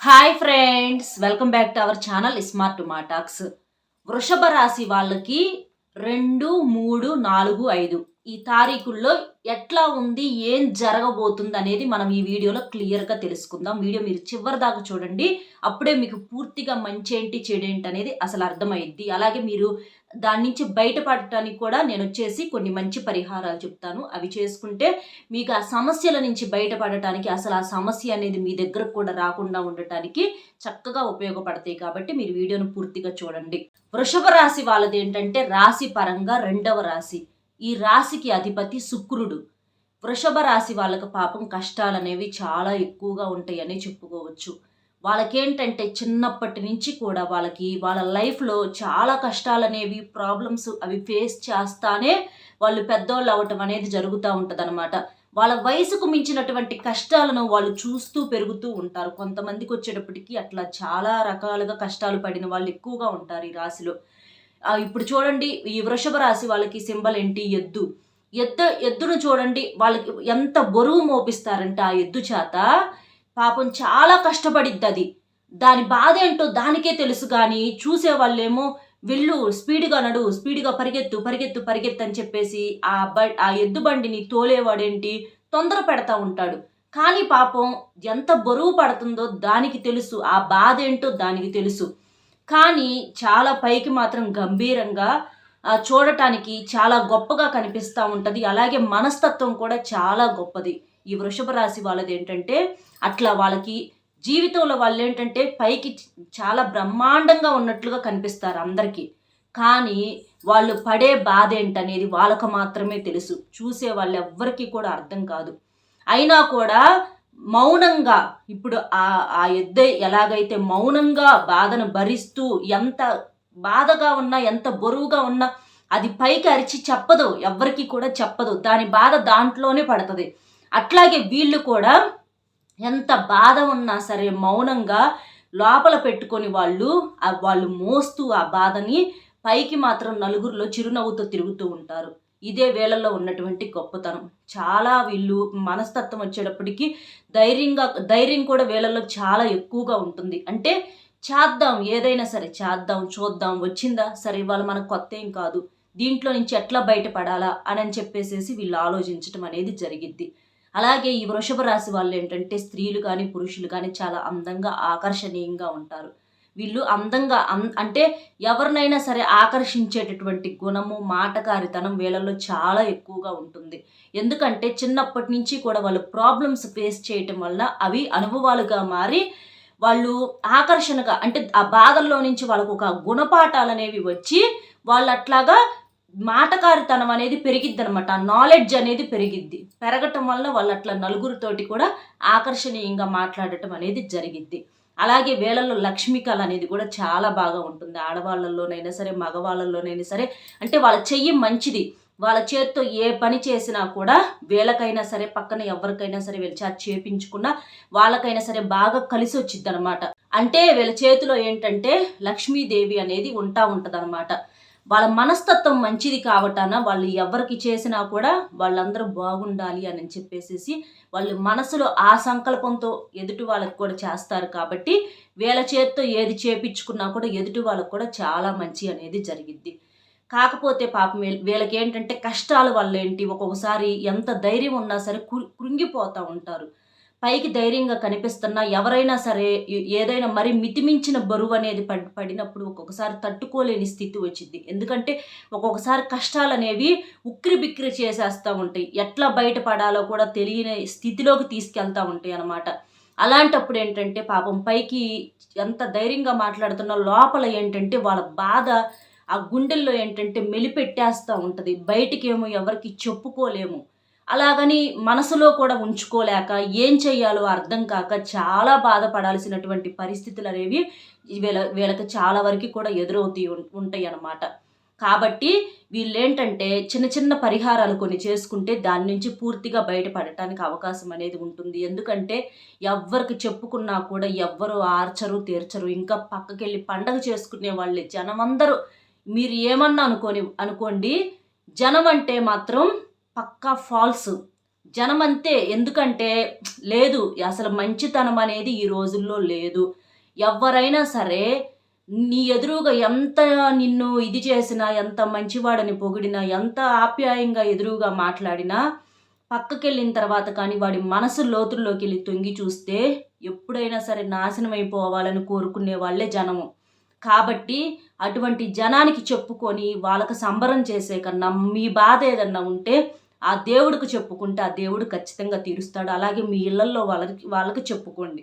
Hi friends welcome back to our channel smart మాటాక్స్ వృషభ రాశి వాళ్ళకి రెండు మూడు నాలుగు ఐదు. ఈ తారీఖుల్లో ఎట్లా ఉంది ఏం జరగబోతుంది అనేది మనం ఈ వీడియోలో క్లియర్గా తెలుసుకుందాం. వీడియో మీరు చివరి దాకా చూడండి. అప్పుడే మీకు పూర్తిగా మంచి ఏంటి చెడేంటి అనేది అసలు అర్థమైద్ది. అలాగే మీరు దాని నుంచి బయటపడటానికి కూడా నేను వచ్చేసి కొన్ని మంచి పరిహారాలు చెప్తాను. అవి చేసుకుంటే మీకు ఆ సమస్యల నుంచి బయటపడటానికి అసలు ఆ సమస్య అనేది మీ దగ్గరకు కూడా రాకుండా ఉండటానికి చక్కగా ఉపయోగపడతాయి కాబట్టి మీరు వీడియోను పూర్తిగా చూడండి. వృషభ రాశి వాళ్ళది ఏంటంటే రాశి పరంగా రెండవ రాశి. ఈ రాశికి అధిపతి శుక్రుడు. వృషభ రాశి వాళ్ళకు పాపం కష్టాలు అనేవి చాలా ఎక్కువగా ఉంటాయని చెప్పుకోవచ్చు. వాళ్ళకేంటంటే చిన్నప్పటి నుంచి కూడా వాళ్ళకి వాళ్ళ లైఫ్లో చాలా కష్టాలు అనేవి ప్రాబ్లమ్స్ అవి ఫేస్ చేస్తానే వాళ్ళు పెద్దోళ్ళు అవ్వటం అనేది జరుగుతూ ఉంటుంది వాళ్ళ వయసుకు మించినటువంటి కష్టాలను వాళ్ళు చూస్తూ పెరుగుతూ ఉంటారు. కొంతమందికి వచ్చేటప్పటికి అట్లా చాలా రకాలుగా కష్టాలు పడిన వాళ్ళు ఎక్కువగా ఉంటారు ఈ రాశిలో. ఇప్పుడు చూడండి ఈ వృషభ రాశి వాళ్ళకి సింబల్ ఏంటి? ఎద్దు. ఎద్దు ఎద్దును చూడండి వాళ్ళకి ఎంత బరువు మోపిస్తారంటే ఆ ఎద్దు చేత పాపం చాలా కష్టపడిద్ది అది దాని బాధ ఏంటో దానికే తెలుసు కానీ చూసే వాళ్ళేమో వెళ్ళు స్పీడ్గా నడు స్పీడ్గా పరిగెత్తు పరిగెత్తు పరిగెత్తు అని చెప్పేసి ఆ బ ఆ ఎద్దు బండిని తోలేవాడేంటి? తొందర పెడతా ఉంటాడు. కానీ పాపం ఎంత బరువు పడుతుందో దానికి తెలుసు. ఆ బాధ ఏంటో దానికి తెలుసు. కానీ చాలా పైకి మాత్రం గంభీరంగా చూడటానికి చాలా గొప్పగా కనిపిస్తూ ఉంటుంది. అలాగే మనస్తత్వం కూడా చాలా గొప్పది. ఈ వృషభ రాశి వాళ్ళది ఏంటంటే అట్లా వాళ్ళకి జీవితంలో వాళ్ళు ఏంటంటే పైకి చాలా బ్రహ్మాండంగా ఉన్నట్లుగా కనిపిస్తారు అందరికీ. కానీ వాళ్ళు పడే బాధ ఏంటనేది వాళ్ళకు మాత్రమే తెలుసు. చూసే వాళ్ళు ఎవ్వరికీ కూడా అర్థం కాదు. అయినా కూడా మౌనంగా ఇప్పుడు ఆ ఆ ఎద్ద ఎలాగైతే మౌనంగా బాధను భరిస్తూ ఎంత బాధగా ఉన్నా ఎంత బరువుగా ఉన్నా అది పైకి అరిచి చెప్పదు. ఎవ్వరికి కూడా చెప్పదు. దాని బాధ దాంట్లోనే పడుతుంది. అట్లాగే వీళ్ళు కూడా ఎంత బాధ ఉన్నా సరే మౌనంగా లోపల పెట్టుకొని వాళ్ళు వాళ్ళు మోస్తూ ఆ బాధని పైకి మాత్రం నలుగురిలో చిరునవ్వుతో తిరుగుతూ ఉంటారు. ఇదే వేళల్లో ఉన్నటువంటి గొప్పతనం. చాలా వీళ్ళు మనస్తత్వం వచ్చేటప్పటికి ధైర్యంగా ధైర్యం కూడా వేళల్లో చాలా ఎక్కువగా ఉంటుంది. అంటే చేద్దాం ఏదైనా సరే చేద్దాం చూద్దాం వచ్చిందా సరే ఇవాళ మనకు కొత్త ఏం కాదు. దీంట్లో నుంచి ఎట్లా బయటపడాలా అని అని చెప్పేసేసి వీళ్ళు ఆలోచించడం అనేది జరిగిద్ది. అలాగే ఈ వృషభ రాశి వాళ్ళు ఏంటంటే స్త్రీలు కానీ పురుషులు కానీ చాలా అందంగా ఆకర్షణీయంగా ఉంటారు. వీళ్ళు అందంగా అం అంటే ఎవరినైనా సరే ఆకర్షించేటటువంటి గుణము మాటకారితనం వీళ్ళలో చాలా ఎక్కువగా ఉంటుంది. ఎందుకంటే చిన్నప్పటి నుంచి కూడా వాళ్ళు ప్రాబ్లమ్స్ ఫేస్ చేయటం వల్ల అవి అనుభవాలుగా మారి వాళ్ళు ఆకర్షణగా అంటే ఆ బాధల్లో నుంచి వాళ్ళకు ఒక గుణపాఠాలు అనేవి వచ్చి వాళ్ళు అట్లాగా మాటకారితనం అనేది పెరిగిద్ది అనమాట నాలెడ్జ్ అనేది పెరిగిద్ది. పెరగటం వల్ల వాళ్ళు అట్లా నలుగురితోటి కూడా ఆకర్షణీయంగా మాట్లాడటం అనేది జరిగిద్ది. అలాగే వేళల్లో లక్ష్మీకళ అనేది కూడా చాలా బాగా ఉంటుంది. ఆడవాళ్ళల్లోనైనా సరే మగవాళ్ళల్లోనైనా సరే. అంటే వాళ్ళ చెయ్యి మంచిది. వాళ్ళ చేత్తో ఏ పని చేసినా కూడా వీళ్ళకైనా సరే పక్కన ఎవరికైనా సరే వీళ్ళ చేత చేపించుకున్నా వాళ్ళకైనా సరే బాగా కలిసి వచ్చిద్ది అనమాట అంటే వీళ్ళ చేతిలో ఏంటంటే లక్ష్మీదేవి అనేది ఉంటా ఉంటదన్నమాట వాళ్ళ మనస్తత్వం మంచిది కావటాన వాళ్ళు ఎవరికి చేసినా కూడా వాళ్ళందరూ బాగుండాలి అని చెప్పేసేసి వాళ్ళు మనసులో ఆ సంకల్పంతో ఎదుటి వాళ్ళకి కూడా చేస్తారు కాబట్టి వీళ్ళ చేత్తో ఏది చేపించుకున్నా కూడా ఎదుటి వాళ్ళకి కూడా చాలా మంచి అనేది జరిగిద్ది. కాకపోతే పాపం వీళ్ళకి ఏంటంటే కష్టాల వల్ల ఏంటి? ఒక్కొక్కసారి ఎంత ధైర్యం ఉన్నా సరే కృంగిపోతూ ఉంటారు. పైకి ధైర్యంగా కనిపిస్తున్నా ఎవరైనా సరే ఏదైనా మరి మితిమించిన బరువు అనేది పడినప్పుడు ఒక్కొక్కసారి తట్టుకోలేని స్థితి వచ్చింది. ఎందుకంటే ఒక్కొక్కసారి కష్టాలు అనేవి ఉక్కిరి బిక్కిరి చేసేస్తూ ఉంటాయి. ఎట్లా బయటపడాలో కూడా తెలియని స్థితిలోకి తీసుకెళ్తూ ఉంటాయి అన్నమాట. అలాంటప్పుడు ఏంటంటే పాపం పైకి ఎంత ధైర్యంగా మాట్లాడుతున్నా లోపల ఏంటంటే వాళ్ళ బాధ ఆ గుండెల్లో ఏంటంటే మెలిపెట్టేస్తూ ఉంటుంది. బయటికేమో ఎవరికి చెప్పుకోలేము. అలాగని మనసులో కూడా ఉంచుకోలేక ఏం చేయాలో అర్థం కాక చాలా బాధపడాల్సినటువంటి పరిస్థితులు అనేవి వీళ్ళ వీళ్ళకి చాలా వరకు కూడా ఎదురవుతూ ఉంటాయి అన్నమాట. కాబట్టి వీళ్ళేంటంటే చిన్న చిన్న పరిహారాలు కొన్ని చేసుకుంటే దాని నుంచి పూర్తిగా బయటపడటానికి అవకాశం అనేది ఉంటుంది. ఎందుకంటే ఎవ్వరికి చెప్పుకున్నా కూడా ఎవ్వరు ఆర్చరు తీర్చరు. ఇంకా పక్కకెళ్ళి పండగ చేసుకునే వాళ్ళే జనమందరూ. మీరు ఏమన్నా అనుకోని అనుకోండి జనం అంటే మాత్రం పక్కా ఫాల్స్. జనం అంతే ఎందుకంటే లేదు అసలు మంచితనం అనేది ఈ రోజుల్లో లేదు. ఎవరైనా సరే నీ ఎదురుగా ఎంత నిన్ను ఇది చేసినా ఎంత మంచివాడని పొగిడినా ఎంత ఆప్యాయంగా ఎదురుగా మాట్లాడినా పక్కకెళ్ళిన తర్వాత కానీ వాడి మనసు లోతుల్లోకి వెళ్ళి తొంగి చూస్తే ఎప్పుడైనా సరే నాశనం అయిపోవాలని కోరుకునే వాళ్ళే జనము. కాబట్టి అటువంటి జనానికి చెప్పుకొని వాళ్ళకి సంబరం చేసే కన్నా మీ బాధ ఏదన్నా ఉంటే ఆ దేవుడికి చెప్పుకుంటే ఆ దేవుడు ఖచ్చితంగా తీరుస్తాడు. అలాగే మీ ఇళ్ళలో వాళ్ళకి వాళ్ళకి చెప్పుకోండి.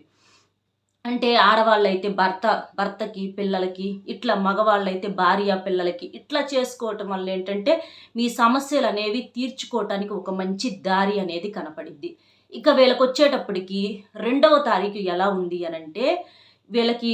అంటే ఆడవాళ్ళైతే భర్త భర్తకి పిల్లలకి ఇట్లా మగవాళ్ళైతే భార్య పిల్లలకి ఇట్లా చేసుకోవటం వల్ల ఏంటంటే మీ సమస్యలు అనేవి తీర్చుకోవటానికి ఒక మంచి దారి అనేది కనపడిద్ది. ఇక వీళ్ళకి వచ్చేటప్పటికి రెండవ తారీఖు ఎలా ఉంది అని అంటే వీళ్ళకి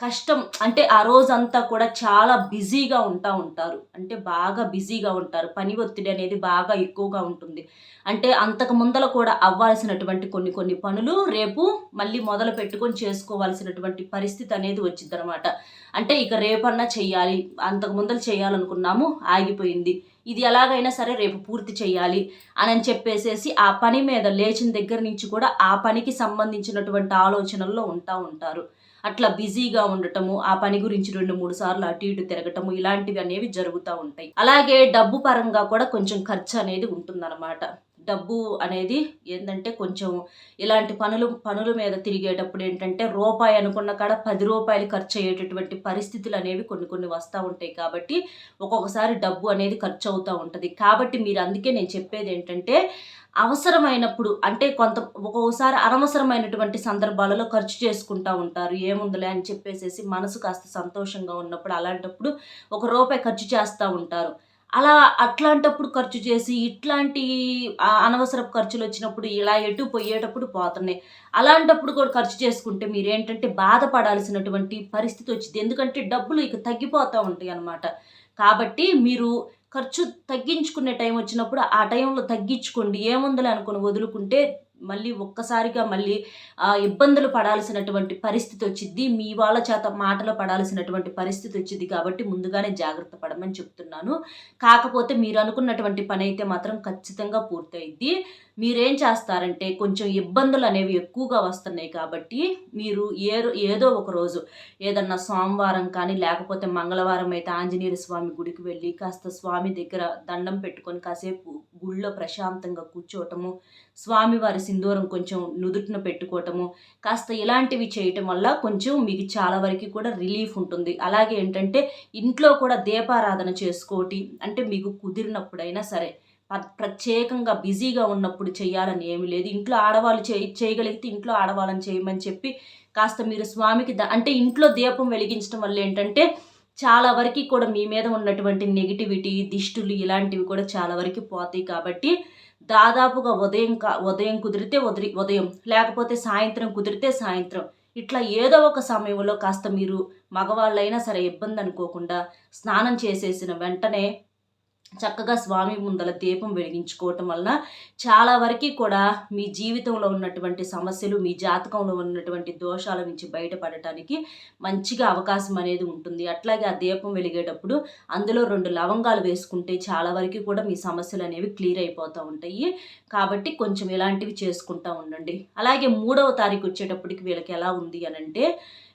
కష్టం అంటే ఆ రోజంతా కూడా చాలా బిజీగా ఉంటా ఉంటారు. అంటే బాగా బిజీగా ఉంటారు. పని ఒత్తిడి అనేది బాగా ఎక్కువగా ఉంటుంది. అంటే అంతకు ముందల కూడా అవ్వాల్సినటువంటి కొన్ని కొన్ని పనులు రేపు మళ్ళీ మొదలు పెట్టుకొని చేసుకోవాల్సినటువంటి పరిస్థితి అనేది వచ్చింది అనమాట అంటే ఇక రేపన్నా చెయ్యాలి అంతకు ముందలు చేయాలనుకున్నాము ఆగిపోయింది. ఇది ఎలాగైనా సరే రేపు పూర్తి చేయాలి అని చెప్పేసేసి ఆ పని మీద లేచిన దగ్గర నుంచి కూడా ఆ పనికి సంబంధించినటువంటి ఆలోచనల్లో ఉంటా ఉంటారు. అట్లా బిజీగా ఉండటము ఆ పని గురించి రెండు మూడు సార్లు అటు ఇటు తిరగటము ఇలాంటివి అనేవి జరుగుతూ ఉంటాయి. అలాగే డబ్బు పరంగా కూడా కొంచెం ఖర్చు అనేది ఉంటుందన్నమాట. డబ్బు అనేది ఏంటంటే కొంచెం ఇలాంటి పనులు పనుల మీద తిరిగేటప్పుడు ఏంటంటే రూపాయి అనుకున్న కాడ పది రూపాయలు ఖర్చు అయ్యేటటువంటి పరిస్థితులు అనేవి కొన్ని కొన్ని వస్తూ ఉంటాయి కాబట్టి ఒక్కొక్కసారి డబ్బు అనేది ఖర్చు అవుతూ ఉంటుంది. కాబట్టి మీరు అందుకే నేను చెప్పేది ఏంటంటే అవసరమైనప్పుడు అంటే కొంత ఒక్కొక్కసారి అనవసరమైనటువంటి సందర్భాలలో ఖర్చు చేసుకుంటూ ఉంటారు. ఏముందిలే అని చెప్పేసేసి మనసు కాస్త సంతోషంగా ఉన్నప్పుడు అలాంటప్పుడు ఒక రూపాయి ఖర్చు చేస్తూ ఉంటారు. అలా అట్లాంటప్పుడు ఖర్చు చేసి ఇట్లాంటి అనవసరపు ఖర్చులు వచ్చినప్పుడు ఇలా ఎటు పోయేటప్పుడు పోతున్నాయి. అలాంటప్పుడు కూడా ఖర్చు చేసుకుంటే మీరేంటంటే బాధపడాల్సినటువంటి పరిస్థితి వచ్చింది. ఎందుకంటే డబ్బులు ఇక తగ్గిపోతూ ఉంటాయి అన్నమాట కాబట్టి మీరు ఖర్చు తగ్గించుకునే టైం వచ్చినప్పుడు ఆ టైంలో తగ్గించుకోండి. ఏముందని అనుకుని వదులుకుంటే మళ్ళీ ఒక్కసారిగా మళ్ళీ ఇబ్బందులు పడాల్సినటువంటి పరిస్థితి వచ్చింది మీ వాళ్ళ చేత మాటలు పడాల్సినటువంటి పరిస్థితి వచ్చింది కాబట్టి ముందుగానే జాగ్రత్త పడమని చెప్తున్నాను. కాకపోతే మీరు అనుకున్నటువంటి పని అయితే మాత్రం ఖచ్చితంగా పూర్తయిద్ది. మీరేం చేస్తారంటే కొంచెం ఇబ్బందులు అనేవి ఎక్కువగా వస్తున్నాయి కాబట్టి మీరు ఏ ఏదో ఒక రోజు ఏదన్నా సోమవారం కానీ లేకపోతే మంగళవారం అయితే ఆంజనేయ స్వామి గుడికి వెళ్ళి కాస్త స్వామి దగ్గర దండం పెట్టుకొని కాసేపు గుళ్ళో ప్రశాంతంగా కూర్చోవటము స్వామివారి సింధూరం కొంచెం నుదుటిన పెట్టుకోవటము కాస్త ఇలాంటివి చేయటం వల్ల కొంచెం మీకు చాలా వరకు కూడా రిలీఫ్ ఉంటుంది. అలాగే ఏంటంటే ఇంట్లో కూడా దీపారాధన చేసుకోటి అంటే మీకు కుదిరినప్పుడైనా సరే ప్రత్యేకంగా బిజీగా ఉన్నప్పుడు చేయాలని ఏమి లేదు. ఇంట్లో ఆడవాళ్ళు చే చేయగలిగితే ఇంట్లో ఆడవాళ్ళని చేయమని చెప్పి కాస్త మీరు స్వామికి ద అంటే ఇంట్లో దీపం వెలిగించడం వల్ల ఏంటంటే చాలా వరకు కూడా మీ మీద ఉన్నటువంటి నెగిటివిటీ దిష్టులు ఇలాంటివి కూడా చాలా వరకు పోతాయి కాబట్టి దాదాపుగా ఉదయం కా ఉదయం కుదిరితే ఉదరి ఉదయం లేకపోతే సాయంత్రం కుదిరితే సాయంత్రం. ఇట్లా ఏదో ఒక సమయంలో కాస్త మీరు మగవాళ్ళైనా సరే ఇబ్బంది అనుకోకుండా స్నానం చేసేసిన వెంటనే చక్కగా స్వామి ముందల దీపం వెలిగించుకోవటం వలన చాలా వరకు కూడా మీ జీవితంలో ఉన్నటువంటి సమస్యలు మీ జాతకంలో ఉన్నటువంటి దోషాల నుంచి బయటపడటానికి మంచిగా అవకాశం అనేది ఉంటుంది. అట్లాగే ఆ దీపం వెలిగేటప్పుడు అందులో రెండు లవంగాలు వేసుకుంటే చాలా వరకు కూడా మీ సమస్యలు అనేవి క్లియర్ అయిపోతూ ఉంటాయి. కాబట్టి కొంచెం ఇలాంటివి చేసుకుంటూ ఉండండి. అలాగే మూడవ తారీఖు వచ్చేటప్పటికి వీళ్ళకి ఎలా ఉంది అని అంటే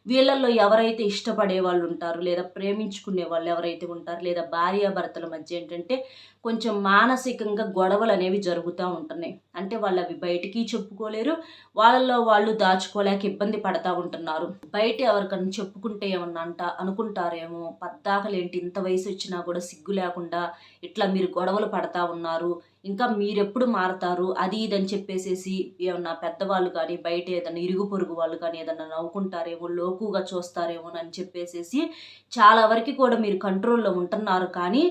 వీళ్ళల్లో ఎవరైతే ఇష్టపడే వాళ్ళు ఉంటారు లేదా ప్రేమించుకునే వాళ్ళు ఎవరైతే ఉంటారు లేదా భార్యాభర్తల మధ్య ఏంటంటే కొంచెం మానసికంగా గొడవలు అనేవి జరుగుతూ ఉంటున్నాయి. అంటే వాళ్ళు అవి బయటికి చెప్పుకోలేరు వాళ్ళల్లో వాళ్ళు దాచుకోలేక ఇబ్బంది పడతా ఉంటున్నారు. బయట ఎవరికన్నా చెప్పుకుంటే ఏమన్నా అంట అనుకుంటారేమో పద్దాకలేంటి ఇంత వయసు వచ్చినా కూడా సిగ్గు లేకుండా ఇట్లా మీరు గొడవలు పడతా ఉన్నారు ఇంకా మీరెప్పుడు మారతారు? అది ఇదని చెప్పేసేసి ఏమన్నా పెద్దవాళ్ళు కానీ బయట ఏదైనా ఇరుగు పొరుగు వాళ్ళు కానీ ఏదన్నా నవ్వుకుంటారేమో లోకుగా చూస్తారేమో అని చెప్పేసేసి చాలా వరకు కూడా మీరు కంట్రోల్లో ఉంటున్నారు. కానీ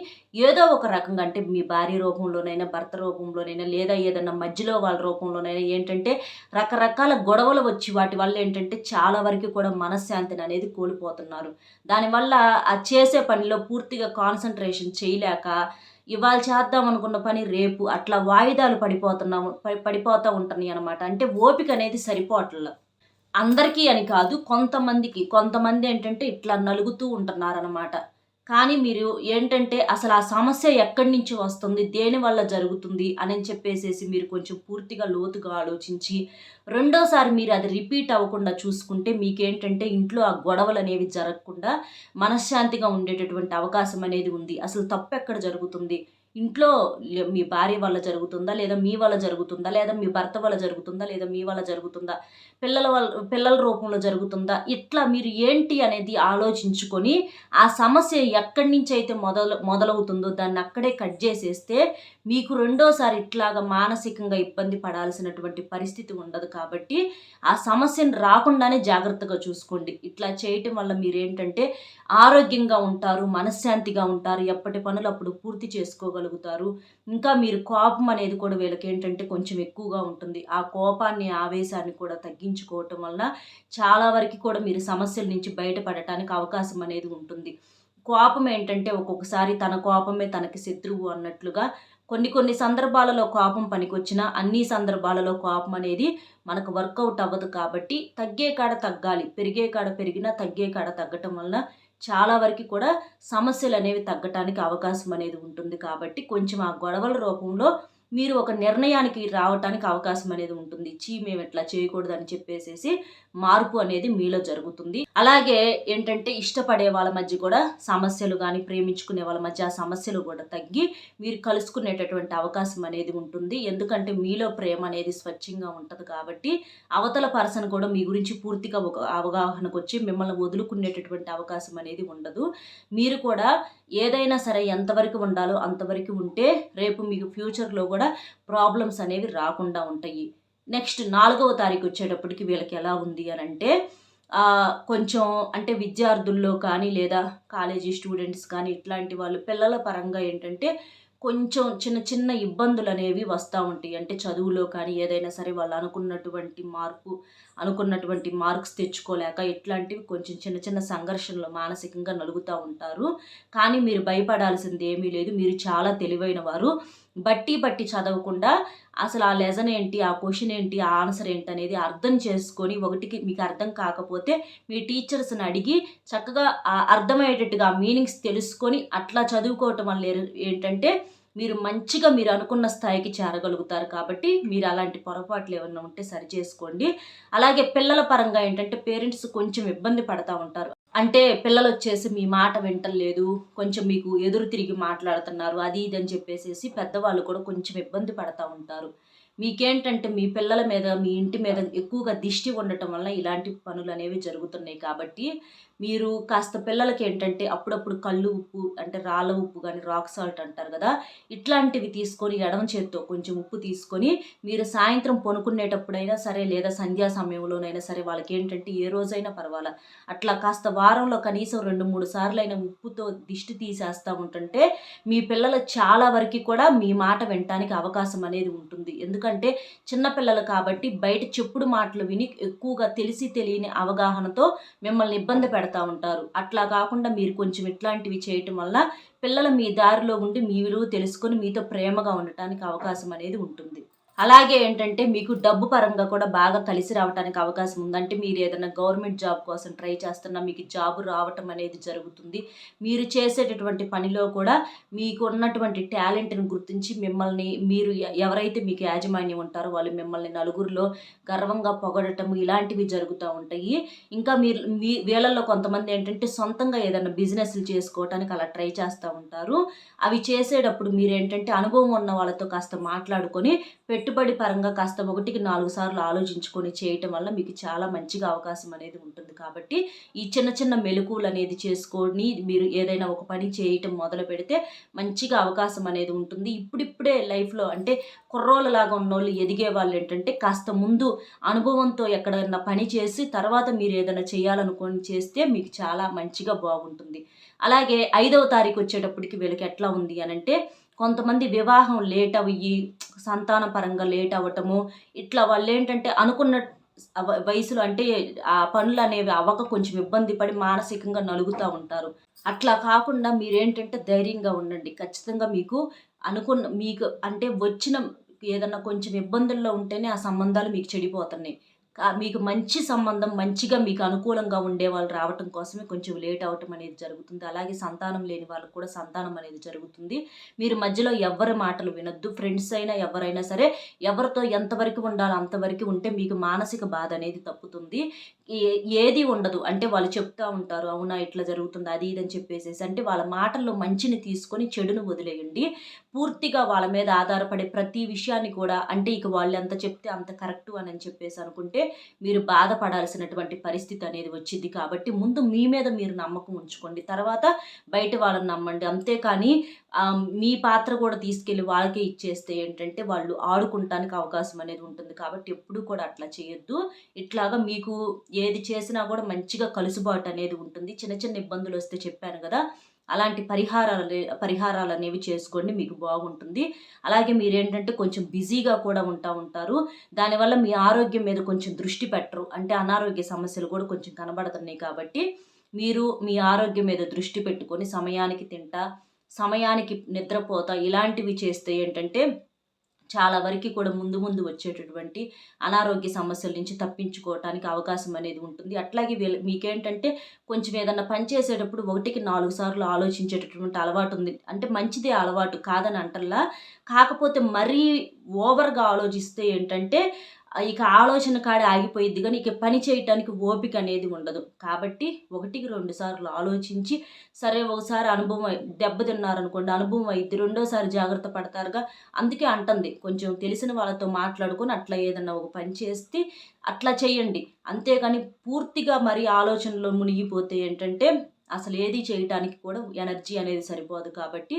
ఏదో ఒక రకంగా అంటే మీ భార్య రూపంలోనైనా భర్త రూపంలోనైనా లేదా ఏదన్నా మధ్యలో వాళ్ళ రూపంలోనైనా ఏంటంటే రకరకాల గొడవలు వచ్చి వాటి వల్ల ఏంటంటే చాలా వరకు కూడా మనశ్శాంతిని అనేది కోల్పోతున్నారు. దానివల్ల ఆ చేసే పనిలో పూర్తిగా కాన్సన్ట్రేషన్ చేయలేక ఇవాళ చేద్దాం అనుకున్న పని రేపు అట్లా వాయిదాలు పడిపోతున్నాము పడిపోతూ ఉంటున్నాయి అనమాట అంటే ఓపిక అనేది సరిపోవట్ల. అందరికీ అని కాదు కొంతమందికి. కొంతమంది ఏంటంటే ఇట్లా నలుగుతూ ఉంటున్నారనమాట కానీ మీరు ఏంటంటే అసలు ఆ సమస్య ఎక్కడి నుంచి వస్తుంది దేని వల్ల జరుగుతుంది అని చెప్పేసేసి మీరు కొంచెం పూర్తిగా లోతుగా ఆలోచించి రెండోసారి మీరు అది రిపీట్ అవ్వకుండా చూసుకుంటే మీకేంటంటే ఇంట్లో ఆ గొడవలు అనేవి జరగకుండా మనశ్శాంతిగా ఉండేటటువంటి అవకాశం అనేది ఉంది. అసలు తప్పు ఎక్కడ జరుగుతుంది? ఇంట్లో మీ భార్య వల్ల జరుగుతుందా? లేదా మీ వల్ల జరుగుతుందా? లేదా మీ భర్త వల్ల జరుగుతుందా? లేదా మీ వల్ల జరుగుతుందా? పిల్లల వల్ల పిల్లల రూపంలో జరుగుతుందా? ఇట్లా మీరు ఏంటి అనేది ఆలోచించుకొని ఆ సమస్య ఎక్కడి నుంచి అయితే మొదలు మొదలవుతుందో దాన్ని అక్కడే కట్ చేసేస్తే మీకు రెండోసారి ఇట్లాగా మానసికంగా ఇబ్బంది పడాల్సినటువంటి పరిస్థితి ఉండదు కాబట్టి ఆ సమస్యను రాకుండానే జాగ్రత్తగా చూసుకోండి. ఇట్లా చేయటం వల్ల మీరేంటంటే ఆరోగ్యంగా ఉంటారు మనశ్శాంతిగా ఉంటారు ఎప్పటి పనులు అప్పుడు పూర్తి చేసుకోగలుగుతారు ఇంకా మీరు కోపం అనేది కూడా వీళ్ళకి ఏంటంటే కొంచెం ఎక్కువగా ఉంటుంది. ఆ కోపాన్ని ఆవేశాన్ని కూడా తగ్గించుకోవటం వలన చాలా వరకు కూడా మీరు సమస్యల నుంచి బయటపడటానికి అవకాశం అనేది ఉంటుంది. కోపం ఏంటంటే ఒక్కొక్కసారి తన కోపమే తనకి శత్రువు అన్నట్లుగా కొన్ని కొన్ని సందర్భాలలో కోపం పనికొచ్చినా అన్ని సందర్భాలలో కోపం అనేది మనకు వర్కౌట్ అవ్వదు కాబట్టి తగ్గే కాడ తగ్గాలి. పెరిగే కాడ పెరిగినా తగ్గే కాడ తగ్గటం వలన చాలా వరకు కూడా సమస్యలు అనేవి తగ్గటానికి అవకాశం అనేది ఉంటుంది కాబట్టి కొంచెం ఆ గొడవల రూపంలో మీరు ఒక నిర్ణయానికి రావటానికి అవకాశం అనేది ఉంటుంది. చీ మేము ఇట్లా చేయకూడదని చెప్పేసేసి మార్పు అనేది మీలో జరుగుతుంది. అలాగే ఏంటంటే ఇష్టపడే వాళ్ళ మధ్య కూడా సమస్యలు కానీ ప్రేమించుకునే వాళ్ళ మధ్య ఆ సమస్యలు కూడా తగ్గి మీరు కలుసుకునేటటువంటి అవకాశం అనేది ఉంటుంది. ఎందుకంటే మీలో ప్రేమ అనేది స్వచ్ఛంగా ఉంటుంది కాబట్టి అవతల పర్సన్ కూడా మీ గురించి పూర్తిగా ఒక అవగాహనకు వచ్చి మిమ్మల్ని వదులుకునేటటువంటి అవకాశం అనేది ఉండదు. మీరు కూడా ఏదైనా సరే ఎంతవరకు ఉండాలో అంతవరకు ఉంటే రేపు మీకు ఫ్యూచర్లో కూడా ప్రాబ్లమ్స్ అనేవి రాకుండా ఉంటాయి. నెక్స్ట్ నాలుగవ తారీఖు వచ్చేటప్పటికి వీళ్ళకి ఎలా ఉంది అని అంటే కొంచెం అంటే విద్యార్థుల్లో కానీ లేదా కాలేజీ స్టూడెంట్స్ కానీ ఇట్లాంటి వాళ్ళు పిల్లల పరంగా ఏంటంటే కొంచెం చిన్న చిన్న ఇబ్బందులు అనేవి వస్తూ ఉంటాయి. అంటే చదువులో కానీ ఏదైనా సరే వాళ్ళు అనుకున్నటువంటి మార్పు అనుకున్నటువంటి మార్క్స్ తెచ్చుకోలేక ఇట్లాంటివి కొంచెం చిన్న చిన్న సంఘర్షణలు మానసికంగా నలుగుతూ ఉంటారు. కానీ మీరు భయపడాల్సింది ఏమీ లేదు. మీరు చాలా తెలివైన వారు. బట్టి బట్టి చదవకుండా అసలు ఆ లెజన్ ఏంటి ఆ క్వశ్చన్ ఏంటి ఆ ఆన్సర్ ఏంటి అనేది అర్థం చేసుకొని ఒకటికి మీకు అర్థం కాకపోతే మీ టీచర్స్ని అడిగి చక్కగా అర్థమయ్యేటట్టుగా మీనింగ్స్ తెలుసుకొని అట్లా చదువుకోవటం వల్ల ఏంటంటే మీరు మంచిగా మీరు అనుకున్న స్థాయికి చేరగలుగుతారు కాబట్టి మీరు అలాంటి పొరపాట్లు ఏమన్నా ఉంటే సరి చేసుకోండి. అలాగే పిల్లల పరంగా ఏంటంటే పేరెంట్స్ కొంచెం ఇబ్బంది పడతా ఉంటారు. అంటే పిల్లలు వచ్చేసి మీ మాట వింటలేదు కొంచెం మీకు ఎదురు తిరిగి మాట్లాడుతున్నారు అది ఇది అని చెప్పేసి పెద్దవాళ్ళు కూడా కొంచెం ఇబ్బంది పడతా ఉంటారు. మీకేంటంటే మీ పిల్లల మీద మీ ఇంటి మీద ఎక్కువగా దిష్టి ఉండటం వల్ల ఇలాంటి పనులు అనేవి జరుగుతున్నాయి కాబట్టి మీరు కాస్త పిల్లలకి ఏంటంటే అప్పుడప్పుడు కళ్ళు ఉప్పు అంటే రాళ్ళ ఉప్పు కానీ రాక్ సాల్ట్ అంటారు కదా ఇట్లాంటివి తీసుకొని ఎడమ చేత్తో కొంచెం ఉప్పు తీసుకొని మీరు సాయంత్రం పనుకునేటప్పుడైనా సరే లేదా సంధ్యా సమయంలోనైనా సరే వాళ్ళకి ఏంటంటే ఏ రోజైనా పర్వాలా. అట్లా కాస్త వారంలో కనీసం రెండు మూడు సార్లు అయినా ఉప్పుతో దిష్టి తీసేస్తూ ఉంటుంటే మీ పిల్లలు చాలా వరకు కూడా మీ మాట వినటానికి అవకాశం అనేది ఉంటుంది. ఎందుకంటే చిన్నపిల్లలు కాబట్టి బయట చెప్పుడు మాటలు విని ఎక్కువగా తెలిసి తెలియని అవగాహనతో మిమ్మల్ని ఇబ్బంది పెడతా ఉంటారు. అట్లా కాకుండా మీరు కొంచెం ఇట్లాంటివి చేయటం వల్ల పిల్లలు మీ దారిలో ఉండి మీ విలువ తెలుసుకొని మీతో ప్రేమగా ఉండటానికి అవకాశం అనేది ఉంటుంది. అలాగే ఏంటంటే మీకు డబ్బు పరంగా కూడా బాగా కలిసి రావడానికి అవకాశం ఉందంటే మీరు ఏదైనా గవర్నమెంట్ జాబ్ కోసం ట్రై చేస్తున్నా మీకు జాబ్ రావటం అనేది జరుగుతుంది. మీరు చేసేటటువంటి పనిలో కూడా మీకు ఉన్నటువంటి టాలెంట్ని గుర్తించి మిమ్మల్ని మీరు ఎ- ఎవరైతే మీకు యాజమాన్యం ఉంటారో వాళ్ళు మిమ్మల్ని నలుగురిలో గర్వంగా పొగడటం ఇలాంటివి జరుగుతూ ఉంటాయి. ఇంకా మీరు మీ వీళ్ళల్లో కొంతమంది ఏంటంటే సొంతంగా ఏదైనా బిజినెస్లు చేసుకోవటానికి అలా ట్రై చేస్తూ ఉంటారు. అవి చేసేటప్పుడు మీరు ఏంటంటే అనుభవం ఉన్న వాళ్ళతో కాస్త మాట్లాడుకొని పెట్టుబడి పరంగా కాస్త ఒకటికి నాలుగు సార్లు ఆలోచించుకొని చేయటం వల్ల మీకు చాలా మంచిగా అవకాశం అనేది ఉంటుంది. కాబట్టి ఈ చిన్న చిన్న మెలకువలు అనేది చేసుకొని మీరు ఏదైనా ఒక పని చేయటం మొదలు పెడితే మంచిగా అవకాశం అనేది ఉంటుంది. ఇప్పుడిప్పుడే లైఫ్లో అంటే కుర్రోళ్ళలాగా ఉన్నోళ్ళు ఎదిగే వాళ్ళు ఏంటంటే కాస్త ముందు అనుభవంతో ఎక్కడైనా పని చేసి తర్వాత మీరు ఏదైనా చేయాలనుకొని చేస్తే మీకు చాలా మంచిగా బాగుంటుంది. అలాగే ఐదవ తారీఖు వచ్చేటప్పటికి వీళ్ళకి ఎట్లా ఉంది అని అంటే కొంతమంది వివాహం లేట్ అయ్యి సంతాన పరంగా లేట్ అవ్వటము ఇట్లా వాళ్ళు ఏంటంటే అనుకున్న వయసులో అంటే ఆ పనులు అనేవి అవ్వక కొంచెం ఇబ్బంది పడి మానసికంగా నలుగుతూ ఉంటారు. అట్లా కాకుండా మీరేంటంటే ధైర్యంగా ఉండండి. ఖచ్చితంగా మీకు అనుకున్న మీకు అంటే వచ్చిన ఏదన్నా కొంచెం ఇబ్బందుల్లో ఉంటేనే ఆ సంబంధాలు మీకు చెడిపోతున్నాయి. మీకు మంచి సంబంధం మంచిగా మీకు అనుకూలంగా ఉండే వాళ్ళు రావటం కోసమే కొంచెం లేట్ అవటం అనేది జరుగుతుంది. అలాగే సంతానం లేని వాళ్ళకు కూడా సంతానం అనేది జరుగుతుంది. మీరు మధ్యలో ఎవరి మాటలు వినొద్దు. ఫ్రెండ్స్ అయినా ఎవరైనా సరే ఎవరితో ఎంతవరకు ఉండాలో అంతవరకు ఉంటే మీకు మానసిక బాధ అనేది తప్పుతుంది. ఏ- ఏది ఉండదు. అంటే వాళ్ళు చెప్తా ఉంటారు అవునా ఇట్లా జరుగుతుంది అది ఇది అని చెప్పేసేసి. అంటే వాళ్ళ మాటల్లో మంచిని తీసుకొని చెడును వదిలేయండి. పూర్తిగా వాళ్ళ మీద ఆధారపడే ప్రతి విషయాన్ని కూడా అంటే ఇక వాళ్ళు ఎంత చెప్తే అంత కరెక్టు అని చెప్పేసి అనుకుంటే మీరు బాధపడాల్సినటువంటి పరిస్థితి అనేది వచ్చింది. కాబట్టి ముందు మీ మీద మీరు నమ్మకం ఉంచుకోండి. తర్వాత బయట వాళ్ళని నమ్మండి. అంతేకాని మీ పాత్ర కూడా తీసుకెళ్ళి వాళ్ళకే ఇచ్చేస్తే ఏంటంటే వాళ్ళు ఆడుకుంటానికి అవకాశం అనేది ఉంటుంది. కాబట్టి ఎప్పుడూ కూడా అట్లా చేయొద్దు. ఇట్లాగా మీకు ఏది చేసినా కూడా మంచిగా కలుసుబాటు అనేది ఉంటుంది. చిన్న చిన్న ఇబ్బందులు వస్తే చెప్పాను కదా అలాంటి పరిహారాలు పరిహారాలు అనేవి చేసుకోండి మీకు బాగుంటుంది. అలాగే మీరేంటంటే కొంచెం బిజీగా కూడా ఉంటా ఉంటారు. దానివల్ల మీ ఆరోగ్యం మీద కొంచెం దృష్టి పెట్టరు. అంటే అనారోగ్య సమస్యలు కూడా కొంచెం కనబడుతున్నాయి కాబట్టి మీరు మీ ఆరోగ్యం మీద దృష్టి పెట్టుకొని సమయానికి తింటా సమయానికి నిద్రపోతా ఇలాంటివి చేస్తే ఏంటంటే చాలా వరకు కూడా ముందు ముందు వచ్చేటటువంటి అనారోగ్య సమస్యల నుంచి తప్పించుకోవటానికి అవకాశం అనేది ఉంటుంది. అట్లాగే వీళ్ళ మీకేంటంటే కొంచెం ఏదన్నా పని చేసేటప్పుడు ఒకటికి నాలుగు సార్లు ఆలోచించేటటువంటి అలవాటు ఉంది. అంటే మంచిదే అలవాటు కాదని అంటల్లా. కాకపోతే మరీ ఓవర్గా ఆలోచిస్తే ఏంటంటే ఇక ఆలోచన కాడే ఆగిపోయిద్ది. కానీ ఇక పని చేయటానికి ఓపిక అనేది ఉండదు. కాబట్టి ఒకటికి రెండు సార్లు ఆలోచించి సరే ఒకసారి అనుభవం దెబ్బతిన్నారనుకోండి అనుభవం అయింది రెండోసారి జాగ్రత్త పడతారుగా. అందుకే అంటుంది. కొంచెం తెలిసిన వాళ్ళతో మాట్లాడుకొని అట్లా ఏదన్నా ఒక పని చేస్తే అట్లా చేయండి. అంతేగాని పూర్తిగా మరి ఆలోచనలో మునిగిపోతే ఏంటంటే అసలు ఏది చేయటానికి కూడా ఎనర్జీ అనేది సరిపోదు కాబట్టి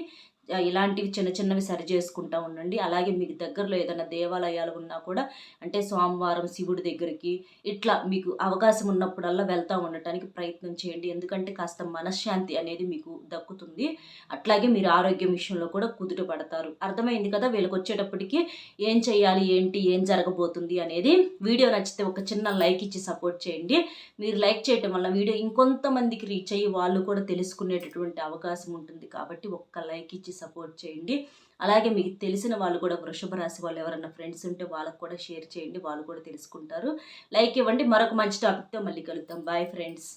ఇలాంటివి చిన్న చిన్నవి సరి చేసుకుంటూ ఉండండి. అలాగే మీకు దగ్గరలో ఏదైనా దేవాలయాలు ఉన్నా కూడా అంటే సోమవారం శివుడి దగ్గరికి ఇట్లా మీకు అవకాశం ఉన్నప్పుడల్లా వెళ్తూ ఉండటానికి ప్రయత్నం చేయండి. ఎందుకంటే కాస్త మనశ్శాంతి అనేది మీకు దక్కుతుంది. అట్లాగే మీరు ఆరోగ్యం విషయంలో కూడా కుదుట పడతారు. అర్థమైంది కదా? వీళ్ళకి వచ్చేటప్పటికి ఏం చేయాలి ఏంటి ఏం జరగబోతుంది అనేది వీడియో నచ్చితే ఒక చిన్న లైక్ ఇచ్చి సపోర్ట్ చేయండి. మీరు లైక్ చేయటం వల్ల వీడియో ఇంకొంతమందికి రీచ్ అయ్యి వాళ్ళు కూడా తెలుసుకునేటటువంటి అవకాశం ఉంటుంది. కాబట్టి ఒక్క లైక్ ఇచ్చి సపోర్ట్ చేయండి. అలాగే మీకు తెలిసిన వాళ్ళు కూడా వృషభ రాశి వాళ్ళు ఎవరైనా ఫ్రెండ్స్ ఉంటే వాళ్ళకు కూడా షేర్ చేయండి. వాళ్ళు కూడా తెలుసుకుంటారు. లైక్ ఇవ్వండి. మరొక మంచి టాపిక్తో మళ్ళీ కలుద్దాం. Bye friends